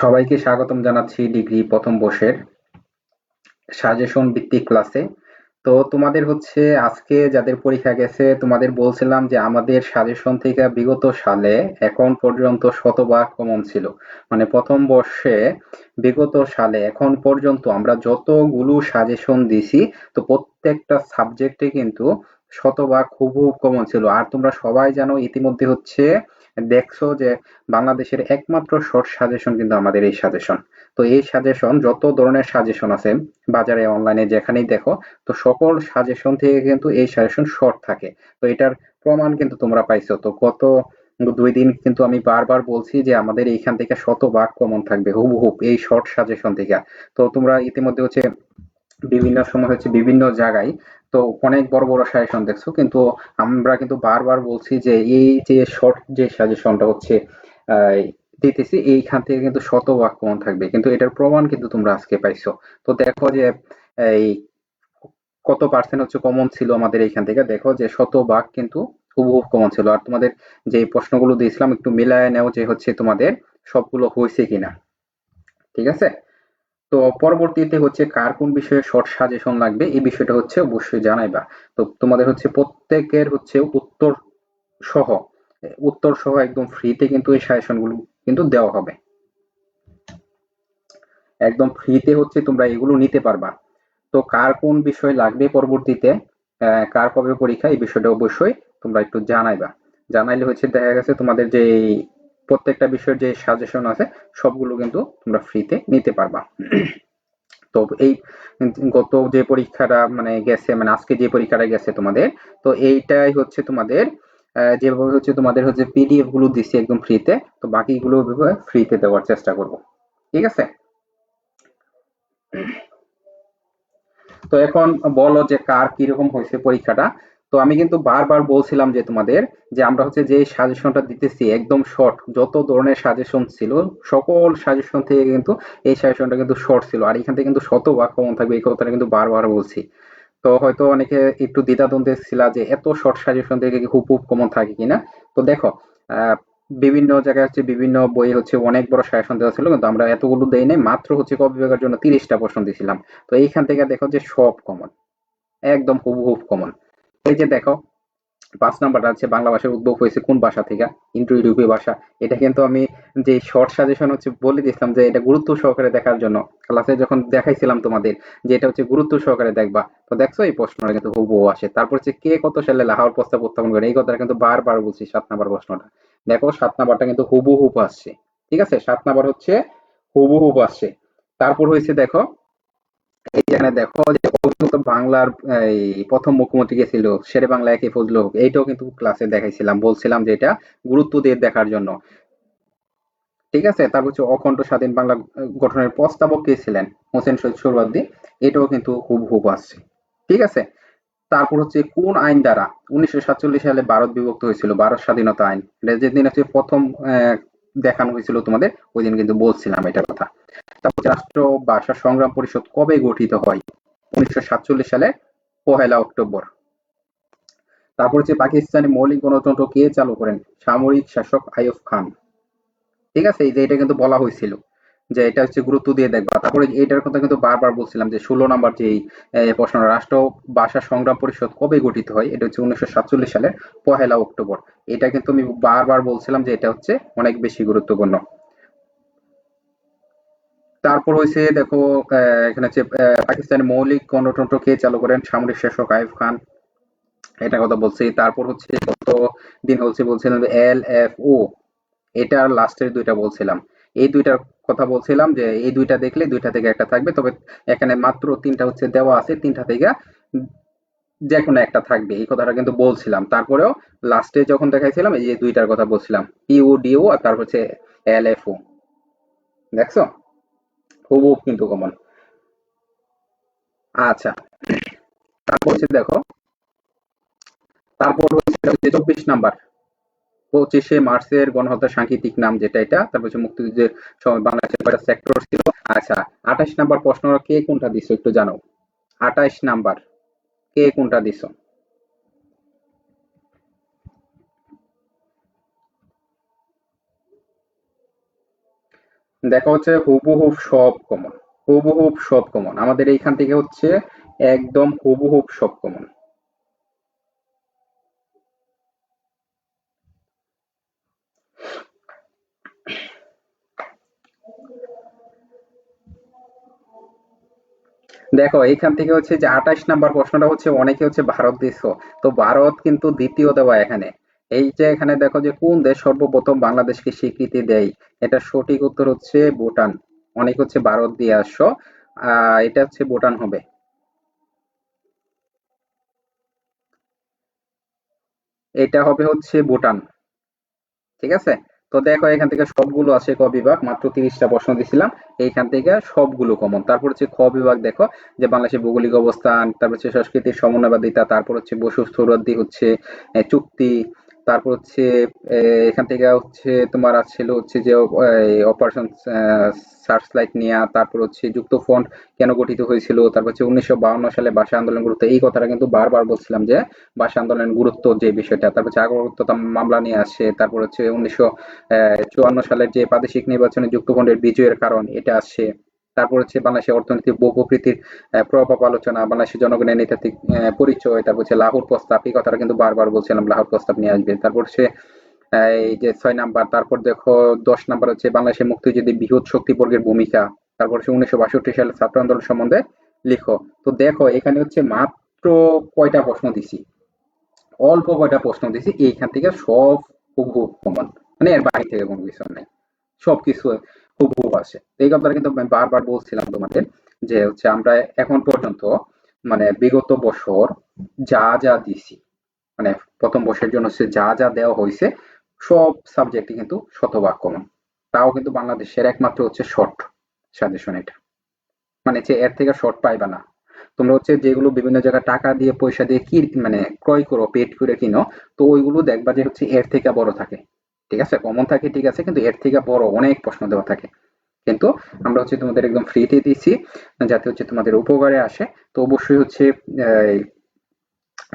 সবাইকে স্বাগতম জানাচ্ছি ডিগ্রি প্রথম বর্ষের সাজেশন ভিত্তিক ক্লাসে। তো তোমাদের হচ্ছে আজকে যাদের পরীক্ষা গেছে, তোমাদের বলছিলাম যে আমাদের সাজেশন থেকে বিগত সালে এখন পর্যন্ত শতভাগ কমন ছিল। মানে প্রথম বর্ষে বিগত সালে এখন পর্যন্ত আমরা যতগুলো সাজেশন দিছি, তো প্রত্যেকটা সাবজেক্টে কিন্তু শতভাগ খুব কমন ছিল। আর তোমরা সবাই জানো ইতিমধ্যে হচ্ছে দেখছ যে বাংলাদেশের একমাত্র শর্ট সাজেশন কিন্তু আমাদের এই সাজেশন তো এই সাজেশন যত ধরনের সাজেশন আছে বাজারে অনলাইনে যেখানেই দেখো, তো সকল সাজেশন থেকে কিন্তু এই সাজেশন শর্ট থাকে। তো এটার প্রমাণ কিন্তু তোমরা পাইছো। তো কত দুই দিন কিন্তু আমি বারবার বলছি যে আমাদের এইখান থেকে শতভাগ কমন থাকবে হুবহুব এই শর্ট সাজেশন থেকে। তো তোমরা ইতিমধ্যে হচ্ছে বিভিন্ন সময় হচ্ছে বিভিন্ন জায়গায় তো অনেক বড় বড় সাজেশন দেখছ, কিন্তু আমরা কিন্তু বারবার বলছি যে এই যে শর্ট যে সাজেশনটা হচ্ছে দিতেছি, এইখান থেকে কিন্তু শতভাগ কমন থাকবে। কিন্তু এটার প্রমাণ কিন্তু তোমরা আজকে পাইছো। তো দেখো যে, এই কত পার্সেন্ট হচ্ছে কমন ছিল আমাদের এইখান থেকে? দেখো যে শতভাগ কিন্তু হুবহুব কমন ছিল। আর তোমাদের যে প্রশ্নগুলো দিয়েছিলাম, একটু মিলায় নেও যে হচ্ছে তোমাদের সবগুলো হয়েছে কিনা। ঠিক আছে? তো পরবর্তীতে হচ্ছে কার কোন বিষয়ে শর্ট সাজেশন লাগবে, এই বিষয়টা হচ্ছে অবশ্যই জানাইবা। তো তোমাদের হচ্ছে প্রত্যেকের হচ্ছে উত্তর সহ উত্তর সহ একদম ফ্রিতে কিন্তু এই সাজেশনগুলো কিন্তু দেওয়া হবে। একদম ফ্রিতে হচ্ছে তোমরা এগুলো নিতে পারবা। তো কার কোন বিষয় লাগবে পরবর্তীতে কার কবে পরীক্ষা, এই বিষয়টা অবশ্যই তোমরা একটু জানাইবা। জানাইলে হচ্ছে দেখা গেছে তোমাদের যে প্রত্যেকটা বিষয়ের যে সাজেশন আছে, সবগুলো কিন্তু তোমরা ফ্রিতে নিতে পারবা। তো এই গত যে পরীক্ষাটা মানে গেছে মানে আজকে যে পরীক্ষাটা গেছে তোমাদের, তো এইটাই হচ্ছে তোমাদের যেভাবে হচ্ছে তোমাদের হচ্ছে পিডিএফগুলো দিচ্ছি একদম ফ্রিতে তো বাকিগুলো ফ্রিতে দেওয়ার চেষ্টা করব। ঠিক আছে? তো এখন বলো যে কার কীরকম হয়েছে পরীক্ষাটা? তো আমি কিন্তু বারবার বলছিলাম যে তোমাদের যে আমরা হচ্ছে যে সাজেশনটা দিতেছি একদম শর্ট যত ধরনের সাজেশন ছিল, সকল সাজেশন থেকে কিন্তু এই সাজেশনটা কিন্তু শর্ট ছিল। আর এখান থেকে কিন্তু শতভাগ কমন থাকবে, এই কথাটা কিন্তু বারবার বলছি। তো হয়তো অনেকে একটু দ্বিধাদ্বন্দ্বে ছিল যে এত শর্ট সাজেশন থেকে খুব খুব কমন থাকে কিনা? তো দেখো বিভিন্ন জায়গায় হচ্ছে বিভিন্ন বই হচ্ছে অনেক বড় সাজেশন দেওয়া ছিল, কিন্তু আমরা এতগুলো দেই নাই, মাত্র হচ্ছে ক বিভাগের জন্য তিরিশটা প্রশ্ন দিয়েছিলাম তো এইখান থেকে দেখো যে সব কমন একদম হুবহুব কমন এই যে দেখো, পাঁচ নাম্বারটা আছে, বাংলা ভাষার উদ্ভব হয়েছে কোন ভাষা থেকে? ইন্ডো ইউরোপীয় ভাষা। এটা কিন্তু আমি যে শর্ট সাজেশন হচ্ছে বলে দিয়েছিলাম যে এটা গুরুত্ব সহকারে দেখার জন্য। ক্লাসে যখন দেখাইছিলাম তোমাদের যে এটা হচ্ছে গুরুত্ব সহকারে দেখবা, তো দেখছ এই প্রশ্নটা কিন্তু হুবহু আসে। তারপর হচ্ছে কে কত সালে লাহোর প্রস্তাব উত্থাপন করে? এই কথাটা কিন্তু বারবার বলছি, সাত নাম্বার প্রশ্নটা। দেখো, সাত নাম্বারটা কিন্তু হুবহুব আসছে। ঠিক আছে? সাত নাম্বার হচ্ছে হুবহুব আসছে। তারপর হয়েছে দেখো এইখানে দেখো যে বাংলার, এই প্রথম মুখ্যমন্ত্রী কে ছিল, শেরে বাংলা একে ফজল এইটাও কিন্তু ক্লাসে দেখাইছিলাম, বলছিলাম যে এটা গুরুত্ব দিয়ে দেখার জন্য। ঠিক আছে? তারপর হচ্ছে অখণ্ড স্বাধীন বাংলা গঠনের প্রস্তাবক কে ছিলেন? হোসেন শহীদ সোহরাওয়ার্দী এটাও কিন্তু খুব হুব আসছে। ঠিক আছে? তারপর হচ্ছে কোন আইন দ্বারা উনিশশো সাতচল্লিশ সালে ভারত বিভক্ত হয়েছিল? ভারত স্বাধীনতা আইন। যেদিন হচ্ছে প্রথম দেখানো হয়েছিল তোমাদের, ওই দিন কিন্তু বলছিলাম এটা কথা। তারপর রাষ্ট্র ভাষা সংগ্রাম পরিষদ কবে গঠিত হয়? উনিশশো সালে পহেলা অক্টোবর। তারপর হচ্ছে পাকিস্তানি মৌলিক গণতন্ত্র কে চালু করেন? সামরিক শাসক আইয়ুব খান। ঠিক আছে, এই যে এটা কিন্তু বলা হয়েছিল যে এটা হচ্ছে গুরুত্ব দিয়ে দেখবা। তারপরে এটার কথা কিন্তু বারবার বলছিলাম যে ষোলো নাম্বার যে প্রশ্ন, রাষ্ট্র ভাষা সংগ্রাম পরিষদ কবে গঠিত হয়? এটা হচ্ছে উনিশশো সাতচল্লিশ সালের পহেলা অক্টোবর। এটা কিন্তু আমি বারবার বলছিলাম যে এটা হচ্ছে অনেক বেশি গুরুত্বপূর্ণ। তারপর হয়েছে, দেখো এখানে হচ্ছে পাকিস্তানের মৌলিক গণতন্ত্র কে চালু করেন? সামরিক শাসক আইফ খান। এটা কথা বলছি। তারপর হচ্ছে কত দিন হচ্ছে বলছিলাম এল এফ ও। এটা লাস্টের দুইটা বলছিলাম। এই দুইটার কথা বলছিলাম যে, এই দুইটা দেখলে দুইটা থেকে একটা থাকবে। তবে এখানে মাত্র তিনটা হচ্ছে দেওয়া আছে। তিনটা থেকে যে কোনো একটা থাকবে। এই কথাটা কিন্তু বলছিলাম। তারপরেও লাস্টে যখন দেখাইছিলাম, এই যে দুইটার কথা বলছিলাম। ইউ ডিও আর তারপর হচ্ছে এল এফ ও। দেখছ? হুবহুব কিন্তু কমন আচ্ছা তারপর হচ্ছে দেখো, তারপর হচ্ছে চব্বিশ নাম্বার, পঁচিশে মার্চের গণহত্যা সাংকেতিক নাম যেটা এটা, তারপর হচ্ছে মুক্তিযুদ্ধের সময় বাংলাদেশের কয়টা সেক্টর ছিল? আচ্ছা আঠাশ নাম্বার প্রশ্ন কে কোনটা দিছো একটু জানো? আঠাশ নাম্বার, কে কোনটা দিছো? দেখা হচ্ছে হুবহুব সব কমন হুবহুব সব কমন আমাদের এইখান থেকে হচ্ছে একদম হুবহুব সব কমন দেখো, এইখান থেকে হচ্ছে যে আঠাশ নাম্বার প্রশ্নটা হচ্ছে, অনেকে হচ্ছে ভারত দেশ তো ভারত কিন্তু দ্বিতীয় দেওয়া এখানে। এই যে এখানে দেখো যে কোন দেশ সর্বপ্রথম বাংলাদেশকে স্বীকৃতি দেয়? এটা সঠিক উত্তর হচ্ছে ভুটান। অনেক হচ্ছে ভারত দিয়ে আসছো। আহ, এটা হচ্ছে ভুটান হবে। এটা হবে হচ্ছে ভুটান। ঠিক আছে? তো দেখো এখান থেকে সবগুলো আছে ক বিভাগ, মাত্র তিরিশটা প্রশ্ন দিছিলাম। এইখান থেকে সবগুলো কমন তারপর হচ্ছে খ বিভাগ দেখো, যে বাংলাদেশের ভৌগোলিক অবস্থান, তারপর হচ্ছে সংস্কৃতির সমন্বয়বাদিতা, তারপর হচ্ছে বসু স্থৌরদি হচ্ছে চুক্তি তারপর হচ্ছে এখান থেকে হচ্ছে তোমার ছিল হচ্ছে যে অপারেশন সার্চ লাইট নেওয়া তারপর হচ্ছে যুক্ত ফন্ড কেন গঠিত হয়েছিল, তারপর হচ্ছে উনিশশো সালে ভাষা আন্দোলন গুরুত্ব, এই কথাটা কিন্তু বারবার বলছিলাম যে, ভাষা আন্দোলনের গুরুত্ব যে বিষয়টা, তারপর হচ্ছে আগরতলা মামলা নিয়ে আসে, তারপর হচ্ছে উনিশশো চুয়ান্ন সালের যে প্রাদেশিক নির্বাচনে যুক্ত ফন্ডের বিজয়ের কারণ, এটা আসছে তারপর হচ্ছে বাংলাদেশের অর্থনৈতিক বহুপ্রকৃতির প্রভাব আলোচনা, বাংলাদেশের জনগণের নৈতিক পরিচয়, তারপর হচ্ছে লাহোর প্রস্তাব, এই কথাটা কিন্তু বারবার বলছিলাম, লাহোর প্রস্তাব নিয়ে আসবে। তারপর হচ্ছে এই যে ছয় নাম্বার, তারপর দেখো দশ নাম্বার হচ্ছে বাংলাদেশের মুক্তিযুদ্ধে বৃহৎ শক্তি বর্গের ভূমিকা, তারপর হচ্ছে উনিশশো বাষট্টি সালে ছাত্র আন্দোলন সম্বন্ধে লিখো। তো দেখো, এখানে হচ্ছে মাত্র কয়টা প্রশ্ন দিছি? অল্প কয়টা প্রশ্ন দিছি, এইখান থেকে সব কমন। মানে এর বাড়ি থেকে কোনো কিছু নেই। সবকিছু হুবহুব আসে। এই কিন্তু আমি বারবার বলছিলাম তোমাদের যে হচ্ছে আমরা এখন পর্যন্ত মানে বিগত বছর যা যা দিছি মানে প্রথম বর্ষের জন্য হচ্ছে যা যা দেওয়া হয়েছে, সব সাবজেক্টই কিন্তু শতভাগ কমন তাও কিন্তু বাংলাদেশের একমাত্র হচ্ছে শর্ট সাজেশন এটা। মানে যে এর থেকে শর্ট পাইবা না। তোমরা হচ্ছে যেগুলো বিভিন্ন জায়গায় টাকা দিয়ে, পয়সা দিয়ে কি মানে ক্রয় করো পেড করে কিনো, তো ওইগুলো দেখবা যে হচ্ছে এর থেকে বড় থাকে। ঠিক আছে? কমন থাকে, ঠিক আছে? কিন্তু এর থেকে বড় অনেক প্রশ্ন দেওয়া থাকে। কিন্তু আমরা হচ্ছে তোমাদের একদম ফ্রিতে দিচ্ছি যাতে হচ্ছে তোমাদের উপকারে আসে। তো অবশ্যই হচ্ছে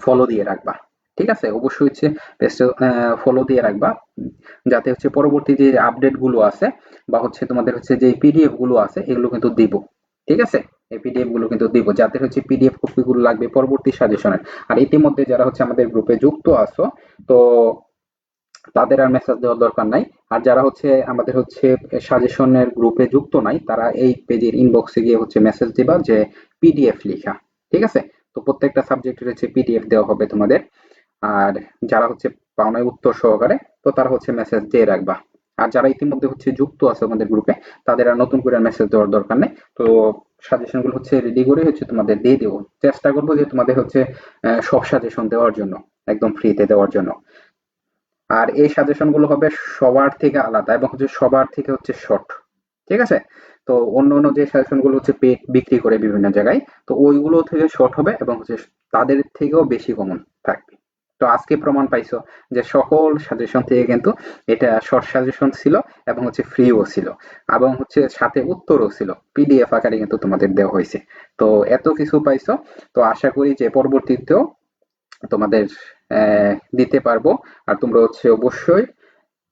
ফলো দিয়ে রাখবা। ঠিক আছে? অবশ্যই হচ্ছে পেজটা ফলো দিয়ে রাখবা। যাতে হচ্ছে পরবর্তী যে আপডেটগুলো আছে, বা হচ্ছে তোমাদের হচ্ছে যে পিডিএফগুলো আছে, এগুলো কিন্তু দিব। ঠিক আছে? এই পিডিএফগুলো কিন্তু দিব। যাতে হচ্ছে পিডিএফ কপি গুলো লাগবে পরবর্তী সাজেশনের আর ইতিমধ্যে যারা হচ্ছে আমাদের গ্রুপে যুক্ত আছো, তো তাদের আর মেসেজ দেওয়ার দরকার নাই। আর যারা হচ্ছে আমাদের হচ্ছে সাজেশনের গ্রুপে যুক্ত নাই, তারা এই পেজের ইনবক্সে গিয়ে হচ্ছে মেসেজ দিবা যে পিডিএফ লেখা, ঠিক আছে? তো প্রত্যেকটা সাবজেক্টের হচ্ছে পিডিএফ দেওয়া হবে তোমাদের। আর যারা হচ্ছে পাওনায় উত্তর সহকারে, তো তারা হচ্ছে মেসেজ দিয়ে রাখবা। আর যারা ইতিমধ্যে হচ্ছে যুক্ত আছে আমাদের গ্রুপে তাদের আর নতুন করে মেসেজ দেওয়ার দরকার নেই। তো সাজেশনগুলো হচ্ছে রেডি করে হচ্ছে তোমাদের দিয়ে দেবো। চেষ্টা করব যে তোমাদের হচ্ছে সব সাজেশন দেওয়ার জন্য, একদম ফ্রিতে দেওয়ার জন্য। আর এই সাজেশনগুলো হবে সবার থেকে আলাদা এবং হচ্ছে সবার থেকে হচ্ছে শর্ট ঠিক আছে? তো অন্য অন্য যে সাজেশনগুলো হচ্ছে বিক্রি করে বিভিন্ন জায়গায়, তো ওইগুলো থেকে শর্ট হবে এবং হচ্ছে তাদের থেকেও বেশি কমন থাকবে। তো আজকে প্রমাণ পাইছো যে সকল সাজেশন থেকে কিন্তু এটা শর্ট সাজেশন ছিল এবং হচ্ছে ফ্রিও ছিল এবং হচ্ছে সাথে উত্তরও ছিল। পিডিএফ আকারে কিন্তু তোমাদের দেওয়া হয়েছে। তো এত কিছু পাইছো। তো আশা করি যে পরবর্তীতেও তোমাদের দিতে পারব। আর তোমরা হচ্ছে অবশ্যই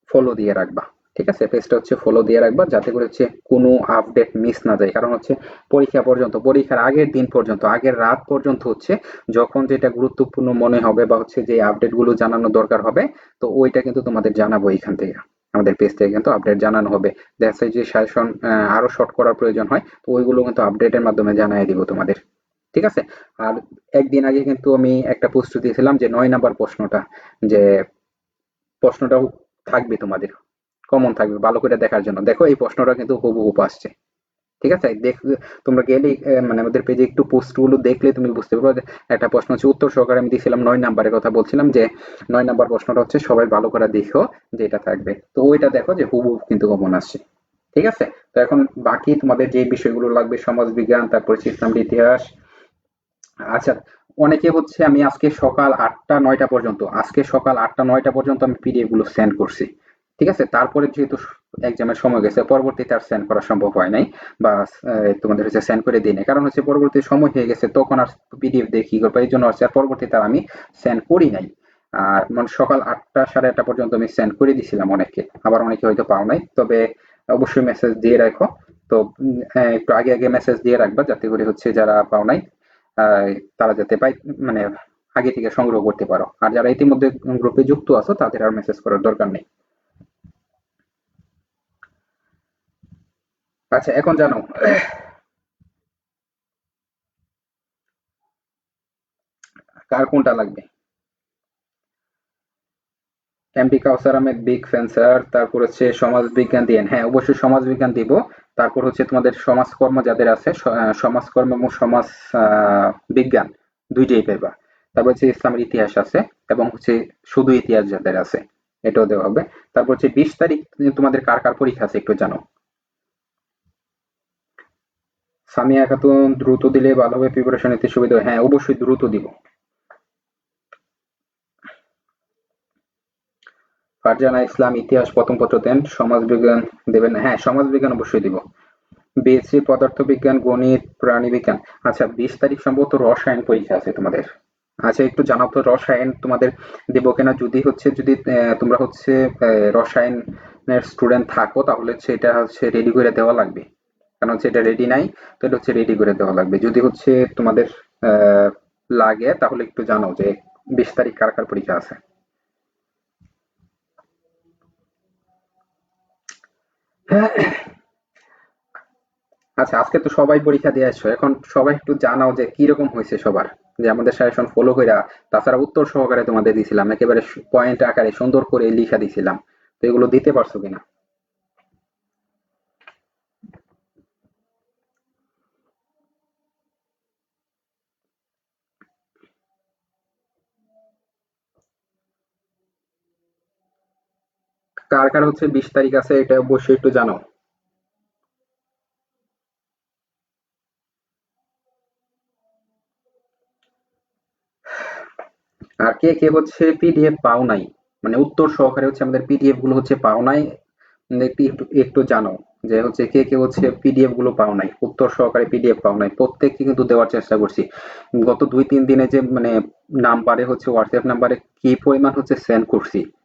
ফলো দিয়ে রাখবা, ঠিক আছে? পেজটা হচ্ছে ফলো দিয়ে রাখবা যাতে করে হচ্ছে কোনো আপডেট মিস না যায়। কারণ হচ্ছে পরীক্ষা পর্যন্ত, পরীক্ষার আগের দিন পর্যন্ত, আগের রাত পর্যন্ত হচ্ছে যখন যেটা গুরুত্বপূর্ণ মনে হবে বা হচ্ছে যে আপডেটগুলো জানানো দরকার হবে, তো ওইটা কিন্তু তোমাদের জানাব এখান থেকে। আমাদের পেজ থেকে কিন্তু আপডেট জানানো হবে। দেখা যে সাজেশন আরও শর্ট করার প্রয়োজন হয়, তো ওইগুলো কিন্তু আপডেটের মাধ্যমে জানাই দিব তোমাদের। ঠিক আছে? আর একদিন আগে কিন্তু আমি একটা পোস্ট দিয়েছিলাম যে নয় নাম্বার প্রশ্নটা, যে প্রশ্নটা থাকবে তোমাদের কমন থাকবে, ভালো করে দেখার জন্য। দেখো, এই প্রশ্নটা কিন্তু হুবহুব আসছে। ঠিক আছে? দেখ, তোমরা গেলে মানে আমাদের পেজে একটু পোস্টগুলো দেখলে তুমি বুঝতে পারবে একটা প্রশ্ন হচ্ছে উত্তর সহকারে আমি দিয়েছিলাম নয় নাম্বারের কথা বলছিলাম যে নয় নাম্বার প্রশ্নটা হচ্ছে সবাই ভালো করে দেখো যে এটা থাকবে। তো ওইটা দেখো যে হুবহু কিন্তু কমন আসছে। ঠিক আছে? তো এখন বাকি তোমাদের যে বিষয়গুলো লাগবে, সমাজ বিজ্ঞান, তারপরে ইসলাম ইতিহাস আচ্ছা অনেকে হচ্ছে আমি আজকে সকাল আটটা, নয়টা পর্যন্ত, আজকে সকাল আটটা, নয়টা পর্যন্ত আমি পিডিএফগুলো সেন্ড করছি, ঠিক আছে? তারপরে যেহেতু এক্সামের সময় গেছে, পরবর্তীতে আর সেন্ড করা সম্ভব হয় নাই, বা তোমাদের হচ্ছে সেন্ড করে দিই কারণ হচ্ছে পরবর্তী সময় হয়ে গেছে, তখন আর পিডিএফ কি করব এই জন্য হচ্ছে আর পরবর্তীতে আমি সেন্ড করি নাই। আর মানে সকাল আটটা, সাড়ে আটটা পর্যন্ত আমি সেন্ড করে দিছিলাম অনেকে আবার অনেকে হয়তো পাও নাই, তবে অবশ্যই মেসেজ দিয়ে রাখো। তো একটু আগে আগে মেসেজ দিয়ে রাখবা, যাতে করে হচ্ছে যারা পাও নাই তারা যাতে পাই মানে আগে থেকে সংগ্রহ করতে পারো। আর যারা ইতিমধ্যে গ্রুপে যুক্ত আছো, তাদের আর মেসেজ করার দরকার নেই। আচ্ছা এখন জানো। কার কোনটা লাগবে? MD Kawsar Ahmed big fancier তারপর হচ্ছে সমাজ বিজ্ঞান দিয়েন হ্যাঁ অবশ্যই সমাজ বিজ্ঞান দিব। তারপর হচ্ছে তোমাদের সমাজকর্ম যাদের আছে সমাজকর্ম এবং সমাজ বিজ্ঞান দুইটাই পেবা তারপর হচ্ছে ইসলামের ইতিহাস আছে এবং হচ্ছে শুধু ইতিহাস যাদের আছে, এটাও দেওয়া হবে। তারপর হচ্ছে বিশ তারিখ তোমাদের কার কার পরীক্ষা আছে একটু জানো? সামিয়া খাতুন, দ্রুত দিলে ভালো হবে প্রিপারেশন নিতে সুবিধা হ্যাঁ অবশ্যই দ্রুত দিব। ফারজানা ইসলাম ইতিহাস প্রথম পত্র দেন সমাজ বিজ্ঞান দেবেন হ্যাঁ সমাজ বিজ্ঞান অবশ্যই দিব। বিএসসি পদার্থ বিজ্ঞান গণিত প্রাণী বিজ্ঞান আচ্ছা বিশ তারিখ সম্ভবত রসায়ন পরীক্ষা আছে তোমাদের। আচ্ছা একটু জানাও তো, রসায়ন তোমাদের দেব কিনা? যদি হচ্ছে, যদি তোমরা হচ্ছে রসায়নের স্টুডেন্ট থাকো, তাহলে হচ্ছে এটা হচ্ছে রেডি করে দেওয়া লাগবে। কারণ হচ্ছে এটা রেডি নাই, তো এটা হচ্ছে রেডি করে দেওয়া লাগবে। যদি হচ্ছে তোমাদের লাগে, তাহলে একটু জানাও যে বিশ তারিখ কার কার পরীক্ষা আছে। আচ্ছা আজকে তো সবাই পরীক্ষা দিয়ে আসছো। এখন সবাই একটু জানাও যে কীরকম হয়েছে সবার। যে আমাদের সাজেশন ফলো করে তাছাড়া উত্তর সহকারে তোমাদের দিছিলাম। একেবারে পয়েন্ট আকারে সুন্দর করে লিখা দিয়েছিলাম তো এগুলো দিতে পারছ কিনা? কার কার হচ্ছে বিশ তারিখ আছে এটা অবশ্যই একটু জানো। আর কে কে হচ্ছে পিডিএফ পাও নাই? মানে উত্তর সহকারে হচ্ছে আমাদের পিডিএফগুলো হচ্ছে পাও নাই। একটু একটু জানো যে হচ্ছে কে কে হচ্ছে পিডিএফগুলো পাও নাই। উত্তর সহকারে পিডিএফ পাও নাই। প্রত্যেককে কিন্তু দেওয়ার চেষ্টা করছি। গত দুই, তিন দিনে যে মানে নাম্বারে হচ্ছে হোয়াটসঅ্যাপ নাম্বারে কি পরিমাণ হচ্ছে সেন্ড করছি। মানে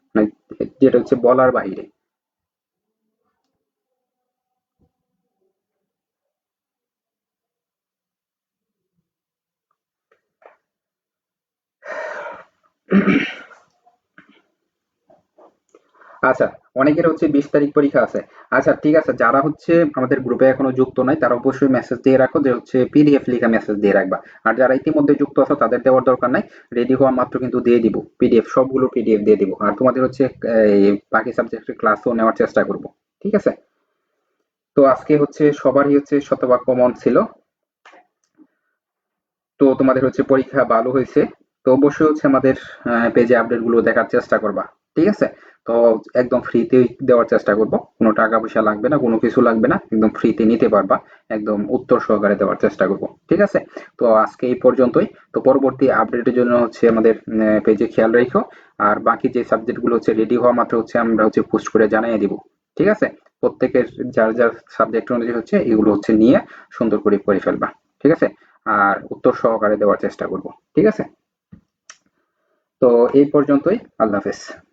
যেটা হচ্ছে বলার বাহিরে। আচ্ছা অনেকের হচ্ছে বিশ তারিখ পরীক্ষা আছে। আচ্ছা ঠিক আছে, যারা হচ্ছে আমাদের গ্রুপে এখনও যুক্ত নাই, তারা অবশ্যই মেসেজ দিয়ে রাখো যে হচ্ছে পিডিএফ লিখা মেসেজ দিয়ে রাখবা। আর যারা ইতিমধ্যে যুক্ত আছো, তাদের দেওয়ার দরকার নাই রেডি হওয়া মাত্র কিন্তু দিয়ে দিব পিডিএফ সবগুলো পিডিএফ দিয়ে দিব। আর তোমাদের হচ্ছে বাকি সাবজেক্টের ক্লাসও নেওয়ার চেষ্টা করব, ঠিক আছে? তো আজকে হচ্ছে সবারই হচ্ছে শতভাগ কমন ছিল। তো তোমাদের হচ্ছে পরীক্ষা ভালো হয়েছে, তো অবশ্যই হচ্ছে আমাদের পেজে আপডেটগুলো দেখার চেষ্টা করবা। ঠিক আছে? তো একদম ফ্রিতে দেওয়ার চেষ্টা করব। কোনো টাকা পয়সা লাগবে না, কোনো কিছু লাগবে না, একদম ফ্রিতে নিতে পারবা। একদম উত্তর সহকারে দেওয়ার চেষ্টা করব। ঠিক আছে? তো আজকে এই পর্যন্তই। তো পরবর্তী আপডেটের জন্য হচ্ছে আমাদের পেজে খেয়াল রেখো। আর বাকি যে সাবজেক্টগুলো হচ্ছে রেডি হওয়া মাত্র হচ্ছে আমরা হচ্ছে পোস্ট করে জানিয়ে দিব। ঠিক আছে? প্রত্যেকের যার যার সাবজেক্ট অনুযায়ী হচ্ছে এগুলো হচ্ছে নিয়ে সুন্দর করে করে ফেলবা। ঠিক আছে? আর উত্তর সহকারে দেওয়ার চেষ্টা করব। ঠিক আছে? তো এই পর্যন্তই। আল্লাহ হাফেজ।